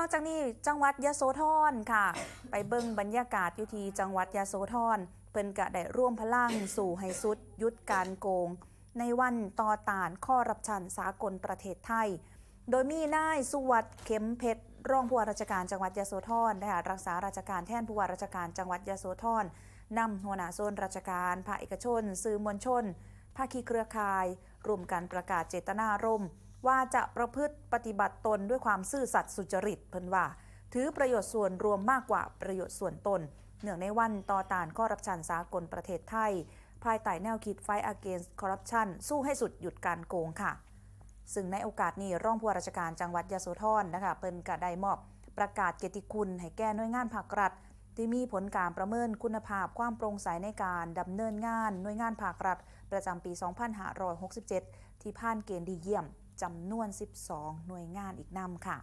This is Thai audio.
นอกจากนี้จังหวัดยะโสธรค่ะ ไปเบิ่งบรรยากาศอยู่ที่จังหวัดยะโสธรเพิ่นกะได้ร่วมพลังสู่ให้สุดยุดการโกง ในวันต่อต้านข้อรับชันสากลประเทศไทย โดยมีนายสุวัสด์เข็มเพชรรองผู้ว่าราชการจังหวัดยะโสธรนะคะรักษาราชการแทนผู้ว่าราชการจังหวัดยะโสธรนำหัวหน้าโซนราชการภาคเอกชน สื่อมวลชนภาคีเครือข่ายรวมกันประกาศเจตนารมณ์ ว่าจะประพฤติปฏิบัติตนด้วยความซื่อสัตย์สุจริตเพิ่นว่า ถือประโยชน์ส่วนรวมมากกว่าประโยชน์ส่วนตน เนื่องในวันต่อต้านข้อรับชันสากลประเทศไทย ภายใต้แนวคิด Fight Against Corruption สู้ให้สุดหยุดการโกงค่ะ ซึ่งในโอกาสนี้ร่องผู้ราชการจังหวัดยโสธรนะคะเปิ้นกระไดมอบประกาศเกียรติคุณให้แก่หน่วยงานภาครัฐ ที่มีผลการประเมินคุณภาพความโปร่งใสในการดำเนินงานหน่วยงานภาครัฐ ประจำปี 2567 ที่ผ่านเกณฑ์ดีเยี่ยม จำนวน 12 หน่วยงานอีกนำค่ะ